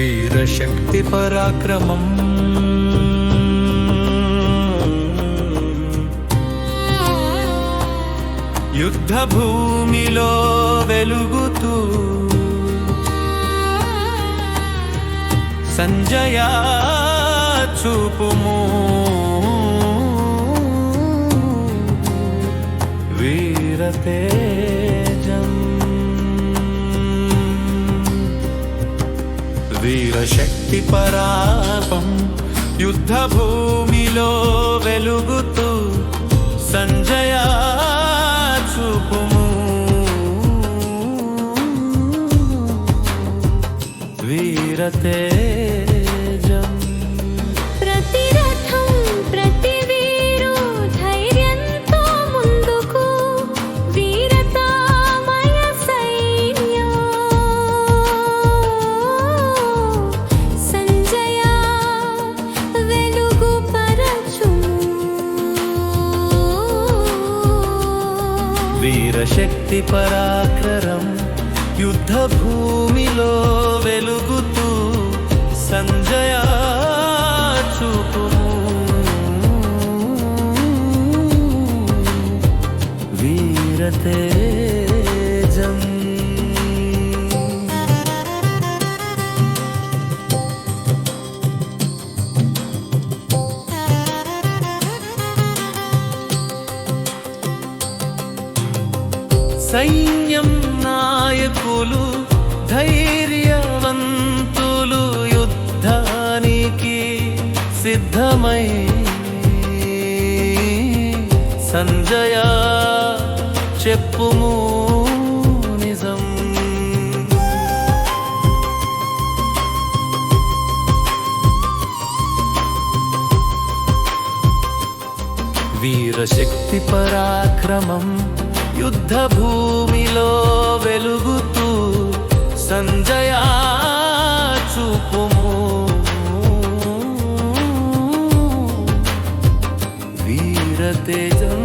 వీరశక్తి పరాక్రమం. యుద్ధ భూమిలో వెలుగుతూ సంజయ చూపుము. వీరతే శక్తి పరాపం యుద్ధ భూమిలో వెలుగుతూ సంజయ చూపుము. వీరతేజం ప్రతి ప్రతి వీరశక్తి పరాక్రరం యుద్ధ భూమిలో వెలుగుతూ సంజయ చూపుము. వీరతే సైన్యం నాయకులు ధైర్యవంతులు యుద్ధానికి సిద్ధమై సంజయ చెప్పుము నిజం. వీరశక్తి పరాక్రమం యుద్ధ భూమిలో వెలుగుతూ సంజయ చూపుము. వీరతేజం